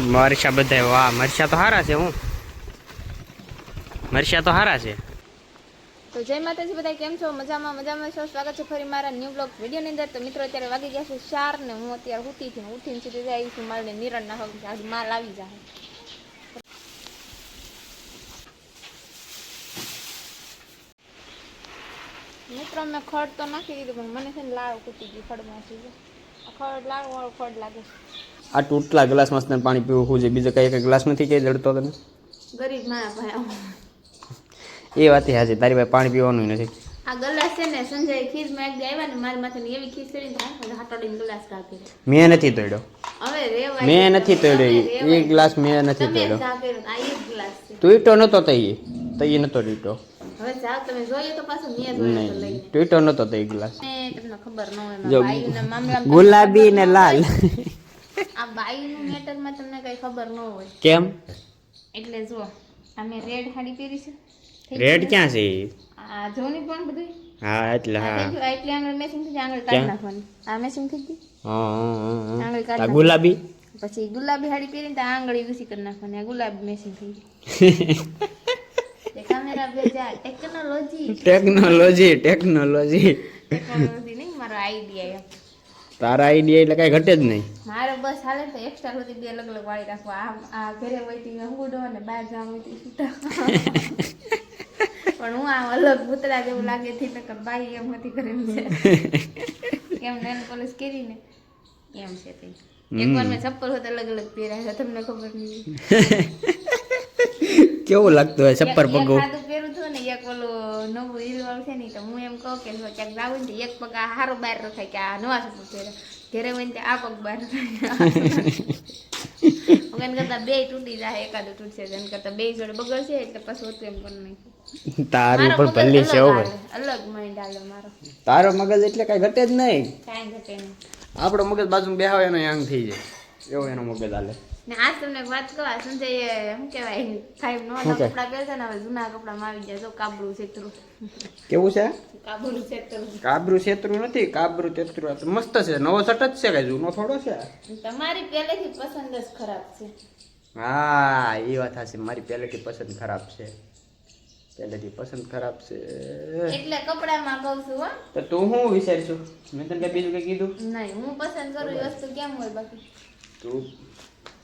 મરચા બધા વાહ મરચા તો સારા છે હું મરચા તો સારા છે તો જય માતાજી બધા કેમ છો? મજામાં મજામાં છો? સ્વાગત છે ફરી મારા ન્યૂ બ્લોગ વિડીયોની અંદર. તો મિત્રો, અત્યારે વાગી ગયા છે ચાર ને હું અત્યારે ઉઠી છું. ઉઠીને સીધી જાય છું માલને નિરણ નાખવા છે આજે માલ આવી જાય મિત્રો, મેં ખડ તો નાખી દીધું, પણ મને છે ને લાળ કૂટી ગયું ખડમાંથી આ ખડ લાળ વાળું ખડ લાગે છે. આ તૂટલા ગ્લાસમાં તને પાણી પીવું શું છે. બીજો કઈ કઈ ગ્લાસ નથી કઈ જડતો તને? ગરીબ મારા ભાઈ એ વાત હાજી તારી પાસે પાણી પીવાનું નથી. આ ગ્લાસ છે ને સંજય ખીજમાં એક આવ્યા ને મારી માથે એવી ખીજ કરીને હાટોડીને ગ્લાસ કાપી મેં નથી તોડ્યો. હવે મેં નથી તોડ્યો એ. ગ્લાસ મેં નથી તોડ્યો. તૂટ્યો નતો તઈ તઈ નતો તૂટ્યો. હવે જાઓ તો પાછું મેં જોયો તો નહીં લઈને તૂટો નતો તઈ ગ્લાસ. ગુલાબી ને લાલ. આ બાયુનું મેટરમાં તમને કઈ ખબર ન હોય. કેમ? એટલે જો અમે રેડ સાડી પહેરી છે. રેડ ક્યાં છે? આ જોની પણ બધું હા એટલે હા. એટલે આંગળી મેચિંગ થઈ ગઈ કાઢી નાખવાની. આ મેસિંગથી હા, આંગળ કાઢી ગુલાબી? પછી ગુલાબી સાડી પહેરીને તો આંગળી ઊંચી કરી નાખવાની આ ગુલાબી મેસિંગ થઈ કામેરા ભેજા ટેકનોલોજી ટેકનોલોજી ટેકનોલોજી ટેકનોલોજી નહીં મારો આઈડિયા તારા આઈડિયા એટલે કઈ ઘટે જ નહીં. મારે બસ હાલે તો એક્સ્ટ્રા સુધી બે અલગ અલગ વાળી રાખવા. આ આ ઘરે હોય તી હંગુડો અને બહાર જવા વહીથી છૂટા પણ હું આ અલગ ભૂતળા જેવું લાગે થી નકર બાઈ એમ હતી કરીને છે. એમ નેલ પોલીસ કરીને એમ છે તે? એકવાર મેં ચપ્પલ હોત અલગ અલગ પહેર્યા તમને ખબર નહીં. કેવું લાગતું હોય છપ્પર પગો? એક ઓલું નવું રીલ છે ને તો હું એમ કહું કે ક્યાંક જાવું ને એક પગ આ હારો બહાર રખાય કે આ નવા ચપ્પલ પહેર્યા. ઘરે હોય ને આ પગ બહાર રખાય. એમ કરતા બે તૂટી જાય એકાદું તૂટશે એમ કરતા બે જોડે બગડશે એટલે પછી હોતું એમ કરી નાખ્યું તારું પણ ભલ્લી છે અલગ માઇન્ડ મારો. તારો મગજ એટલે કઈ ઘટે જ નહીં. કાઈ ઘટે નહીં. આપણો મગજ બાજુ બેહાવે એનો યાંગ થઈ જાય. એવો એનો મગજ હાલે. ને આજ તમને વાત કહું સંજય શું કહેવાય સાહેબ નો કપડા પહેરતા ને હવે જૂના કપડામાં આવી ગયા જો કાબરું છેતરું. કેવું છે? કાબરું છેતરું. કાબરું છેતરું નથી કાબરું તેતરું મસ્ત છે નવો શર્ટ જ છે કઈ જૂનો થોડો છે? તમારી પહેલેથી પસંદ જ ખરાબ છે. હા એ વાત હશે મારી પહેલેથી પસંદ ખરાબ છે. પહેલેથી પસંદ ખરાબ છે. એટલે કપડામાં કહું છું હો. તો તું શું વિચારશું? મેં તને બીજું કઈ કીધું? નહીં હું પસંદ કરું એ વસ્તુ કેમ હોય બાકી? તું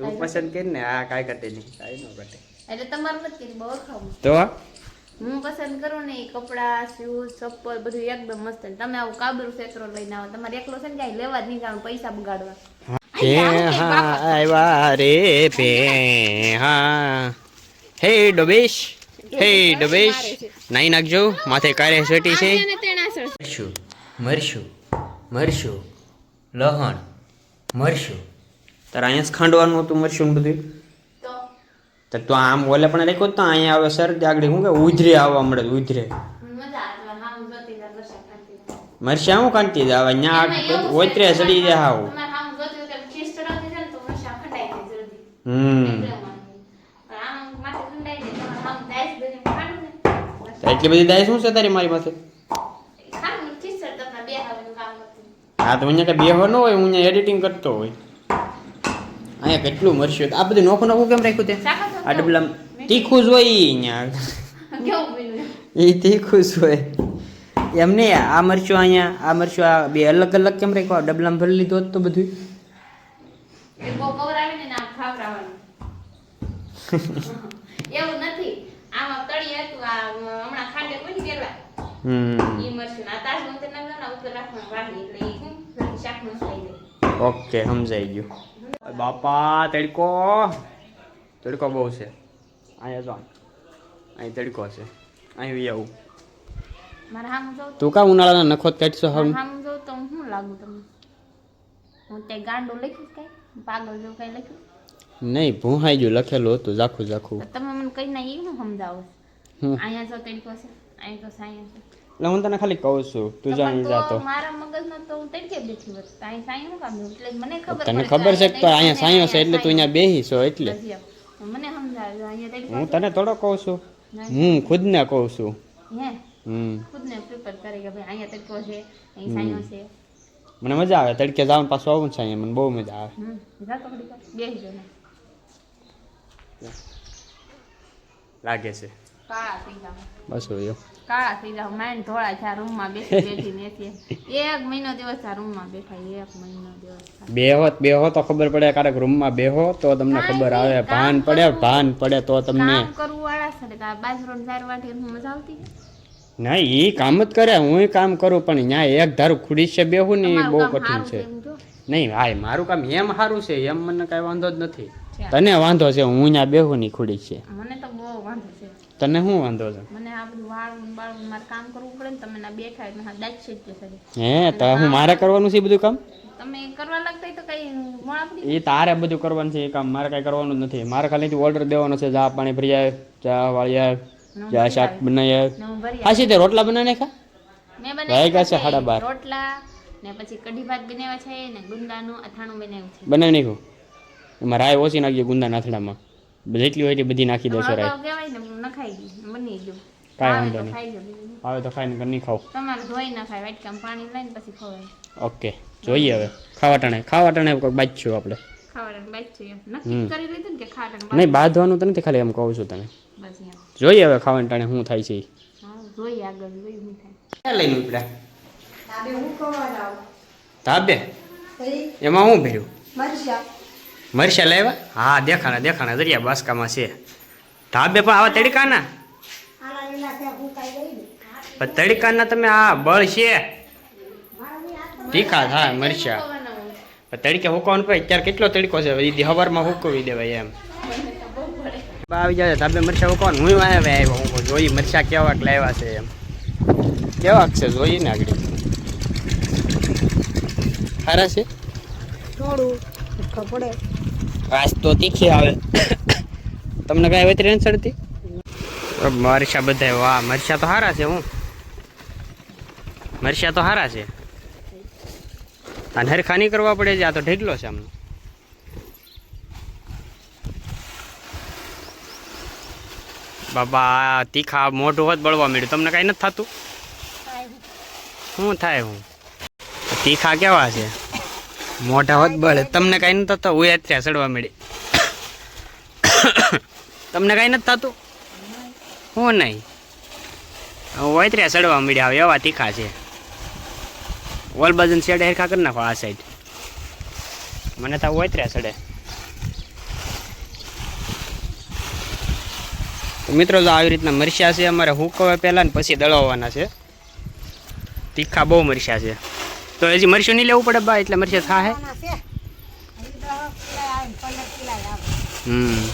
તું પસંદ કરી ને આ કાંઈ ઘટે નહીં કાંઈ ન ઘટે. એટલે તમારું નથી બહુ ખાવું. તો હું પસંદ કરું ને એ કપડાં શૂઝ ચપ્પલ બધું એકદમ મસ્ત તમે આવું કાબરું સેતરો લઈને આવો. તમારે એકલો છે ને કાંઈ લેવા જ નહીં જવાનું પૈસા બગાડવા. હે હા આવ્યા રે પે હા. હે ડોબેશ હે ડોબેશ નાઈ નાખજો માથે કારે સેટી છે. મરશું મરશું મરશું લહણ મરશું. તારે અહીંયા જ ખાંડવાનું હતું મરશું બધું તો? તો આમ ઓલે પણ રાખ્યો તો અહીંયા આવે સર આગળ શું કે ઉધરે આવવા મળે ઉધરે. આવે હા હું મરશા હું કાંતિ જ આવે? અહીંયા ઓતરે ચડી જાય હાવ. જલ્દી. હમ. એટલે બધી દાય શું છે તારી મારી પાસે બે હા તો અહીંયા કઈ બેહો ન હોય હું અહીંયા એડિટિંગ કરતો હોય. અહીંયા કેટલું મરશું આ બધું નોખું નોખું કેમ રાખ્યું તે? આ ડબલા તીખું જ હોય અહીંયા. એ તીખું જ હોય. એમ નહીં આ મરચું અહીંયા આ મરચું આ બે અલગ અલગ કેમ રાખ્યું? આ ડબલામાં ભરી લીધું હોત તો બધું એવું નથી. આમાં તળી હતું આ હમણાં ખાંડે કોઈ ગયેલા હમ. ઈ મરચું. આ તાજ મંતર ના ના ઉપર રાખવાનું વાળી એટલે ઈ શાકનું થઈ જાય ઓકે સમજાઈ ગયું. બાપા તડકો. તડકો બહુ છે. અહીંયા જો અહીં તડકો છે. અહીં વી આવું. તું કા ઉનાળાના નખોત કાઢશો હમ? તો હું શું લાગુ તમને? હું તે ગાંડો લખીશ કઈ? પાગલ જેવું કઈ લખ્યું? નહીં ભૂહાઈ ગયું લખેલું હતું ઝાખું ઝાખું. તો તમે મને કઈ ના એ હું સમજાવો. હમ. અહીંયા જો તડકો છે અહીંયા તો અહીંયા છે. એટલે હું તને ખાલી કહું છું તું જાણી જા જાતો તો. મારા મગજમાં તો હું તડકે બેઠી તો અહીં સાયું શું કામ એટલે મને ખબર તને ખબર છે કે તો અહીંયા સાયો છે એટલે તું અહીંયા બેહી છો એટલે. મને સમજાવ્યો અહીંયા તડકે હું તને થોડો કહું છું. હું ખુદને કહું છું. હે? ખુદને પ્રિપેર કરે કે ભાઈ અહીંયા તડકો છે અહીં સાયો છે મને મજા આવે તડકે જવાનું પાછું આવું છે અહીંયા મને બહુ મજા આવે. બેસી લાગે છે. બસ હોય કાળા થઈ જાવ માઇન ધોળા છે રૂમમાં બેસી બેઠી ને એક મહિનો દિવસ આ રૂમમાં બેઠા એક મહિનો દિવસ બે હોત બે હો તો ખબર પડે ક્યારેક રૂમમાં બેહો તો તમને ખબર આવે. ભાન પડે ભાન પડે તો તમને કામ કરવું વાળા છે કે બાજરો ચાર વાટી મજા આવતી? ના એ કામ જ કરે હું કામ કરું પણ ત્યાં એક ધારું ખુડી છે બેહું ને એ બહુ કઠિન છે. નહીં હા મારું કામ એમ સારું છે એમ મને કાંઈ વાંધો જ નથી. તને વાંધો છે હું ત્યાં બેહું ની ખુડી છે. મને તો બહુ વાંધો છે. તને શું વાંધો છે? મને આ બધું વાળવું બાળવું મારે કામ કરવું પડે ને તમે ના બેઠા એટલે હા દાઈ છે જ હે તો હું મારે કરવાનું છે બધું કામ? તમે કરવા લાગતા તો કઈ મોડા એ તારે બધું કરવાનું છે એ કામ મારે કાંઈ કરવાનું જ નથી. મારે ખાલી ઓર્ડર દેવાનો છે ચા પાણી ભરી આવે ચા વાળી આવે ચા શાક બનાવી આવે હું સીધે રોટલા બનાવીને ખા મેં બનાવી છે સાડા બાર. રોટલા ને પછી કઢી ભાત બનાવ્યા છે ને ગુંદાનું અથાણું બનાવ્યું છે. બનાવી નાખ્યું? એમાં રાય ઓછી નાખજો ગુંદા નાથડામાં જેટલી હોય એટલી બધી નાખી દેશો રાય નખાઈ ગયું બની ગયું. કાંઈ વાંધો નહીં. આવે તો ખાઈને નહીં ખાવ તમારે ધોઈ નખાય વાટકામ પાણી લઈને પછી ખવાય. ઓકે જોઈએ હવે. ખાવા ટાણે ખાવા ટાણે કોઈક બાજશું આપણે નહીં બાંધવાનું તો નથી ખાલી એમ કહું છું તને. જોઈએ હવે ખાવાની ટાણે શું થાય છે હા જોઈએ આગળ જોઈએ શું થાય. ક્યાં લઈને ઉપડ્યા? ધાબે એમાં શું ભર્યું? મરસા લાવ્યા? હા દેખાણા દેખાણા દરિયા બાસ્કામાં છે. ધાબે પણ આવા તડકાના? પણ તડકાના તમે આ બળ છે. તીખા થાય મરચા. તડકે હુકવાનું પડે અત્યારે કેટલો તડકો છે? દીદી હવારમાં હુકવી દેવાય એમ. બા આવી જાય ધાબે મરચા હુકવાનું. હું આવે આવ્યો હું જોઈ મરચા કેવાક લાવ્યા છે એમ. કેવાક છે જોઈએ ને આગળ. સારા છે? થોડું પડે. આજ તો તીખી આવે. તમને કઈ વેતરી નથી ચડતી? મરચા બધા વાહ, મરચા તો સારા છે હું. મરચા તો સારા છે. અને હરખા કરવા પડે છે, આ તો ઢેકલો છે આમનો. બાબા તીખા મોઢું હોત બળવા મળ્યું તમને કાંઈ નથી થતું? શું થાય હું. તીખા કેવા છે? મોઢા હોત બળે. તમને કાંઈ નથી થતું? હું અત્યારે સડવા મળી તમને કાંઈ નથી થતું? હું નહીં. હું વૈત્ર્યા સડવા મળ્યા આવે એવા તીખા છે. ઓલ બાજુ શેડ હેરખા કરી નાખો આ સાઈડ મને તો વૈત્ર્યા સડે તો મિત્રો તો આવી રીતના મરચા છે અમારે હુકવે પહેલાં ને પછી દળાવવાના છે. તીખા બહુ મરચા છે. તો હજી મરચું નહીં લેવું પડે બા એટલે મરચા થાય હમ.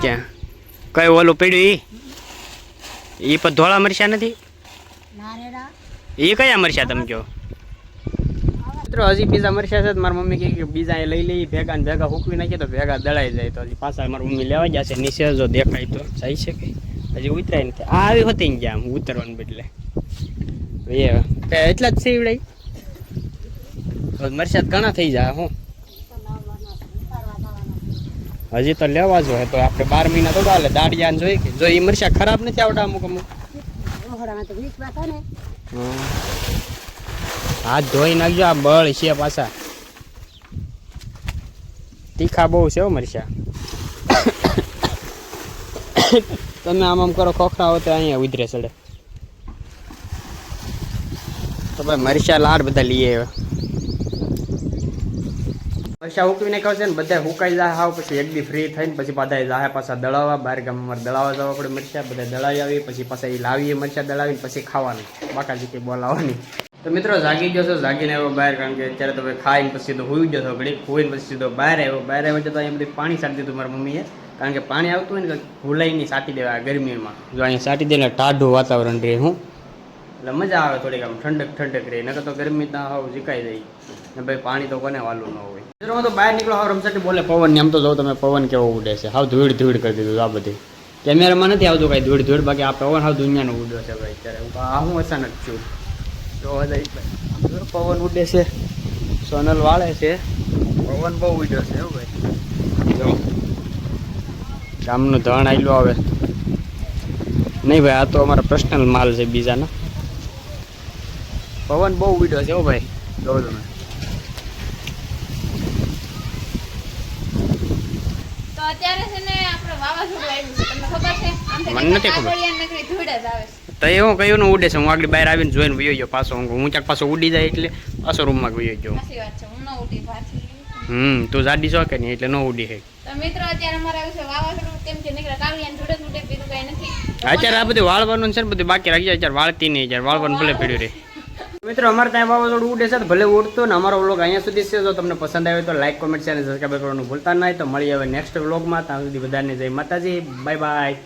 ક્યાં? કઈ ઓલું પીડ્યું ઈ? પણ ધોળા મરચા નથી? એ કયા મરચા તમે કહો? હજી બીજા મરચા છે મારી મમ્મી કે બીજા એ લઈ લઈ ભેગા ભેગા હુકવી નાખીએ તો ભેગા દળાઈ જાય. તો હજી પાછા મારી મમ્મી લેવા ગયા નીચે જો દેખાય તો જાય છે કઈ હજી ઉતરાય નથી. આ આવી હતી ને ગયા ઉતરવાનું બદલે. એ એટલા જ છે ઈવડાઈ મરચા ઘણા થઈ જાય, હું. હજી તો લેવા જો તો આપણે બાર મહિના તો ગાલે દાડિયા જોઈ કે જો એ મરચા ખરાબ નથી આવતા અમુક અમુક. હાથ ધોઈ નાખજો, આ બળ છે પાછા. તીખા બહુ છે મરચા. તમે આમ આમ કરો, ખોખરા હો તો અહીંયા ઉધરે ચડે. તો ભાઈ મરચા લાડ બધા લઈએ આવ્યા. મરચા ઉકવીને છે ને બધા હુકાઈ જાય, હાવ પછી એક દી ફ્રી થઈને પછી પાછા જાય, પાછા દળાવવા, બહાર અમારે દળાવવા જવા પડે મરચા બધા દળાવી આવી પછી પાછા એ લાવીએ મરચા દળાવીને પછી ખાવાનું. બાકાજી કંઈ બોલાવવાની તો મિત્રો જાગી ગયો છો, જાગીને આવ્યો બહાર, કારણ કે અત્યારે તમે ખાઈને પછી સીધો હોઈ ગયો છો ઘડીક, હોઈને પછી સીધો બહાર આવ્યો. બહાર આવ્યો તો અહીંયા બધી પાણી સાટી દીધું મારા મમ્મીએ. કારણ કે પાણી આવતું હોય ને ભૂલાઈ નહીં સાટી દેવા ગરમીમાં. જો અહીંયા સાટી દે ને ટાઢું વાતાવરણ રહે હું. એટલે મજા આવે થોડીક આમ ઠંડક ઠંડક રહે, નકર તો ગરમી ત્યાં હાવ જીકાઈ જાય. ને ભાઈ પાણી તો કોને વાલું ન હોય. મિત્રો તો બહાર નીકળો, હાવ રમસાટી બોલે, પવન ને આમ તો જોઉં તમે પવન કેવો ઉડે છે. હાવ ધૂળ ધૂળ કરી દીધું આ બધી. કેમેરામાં નથી આવતું કાંઈ ધૂળ ધૂળ, બાકી આ પવન હાવ દુનિયાનો ઉડ્યો છે ભાઈ અત્યારે. આ હું અચાનક છું. તો પવન ઉડે છે. સોનલ વાળે છે. પવન બહુ ઉડ્યો છે હો ભાઈ. ગામનું ધણ આવેલું આવે. નહીં ભાઈ, આ તો અમારા પર્સનલ માલ છે બીજાના. પવન બહુ ઉડ્યો છે હો ભાઈ. જો તમે. અત્યારે છે ને આપણે વાવાઝોડું આવ્યું છે. તમને ખબર છે? મને નથી ખબર. તો એવું કયું ઉડે છે? હું આગળ બહાર આવીને જોઈને વયો ગયો પાછો. હું હું ચાક પાછો ઉડી જાય એટલે પાછો રૂમમાં ગયો. હું પાછી. હમ તું જાડી છો કે નહીં એટલે ન ઉડી તો મિત્રો અત્યારે અમારે આવ્યું છે વાવાઝોડું કેમ કે નીકળે કાગળિયા ધૂળે ધૂળે બીજું કઈ નથી. અત્યારે આ બધું વાળવાનું છે ને બધું બાકી રાખી જાય અત્યારે વાળતી નહીં. અત્યારે વાળવાનું ભલે પડ્યું રહે. મિત્રો, અમારે ત્યાં વાવાઝોડું ઉડે છે ભલે ઉડતું ને, અમારો વ્લોગ અહીંયા સુધી છે. જો તમને પસંદ આવ્યો તો લાઈક કોમેન્ટ શેર અને સબસ્ક્રાઈબ કરવાનું ભૂલતા નહીં. તો મળી હવે નેક્સ્ટ વ્લોગમાં ત્યાં સુધી બધાને જય માતાજી. Bye bye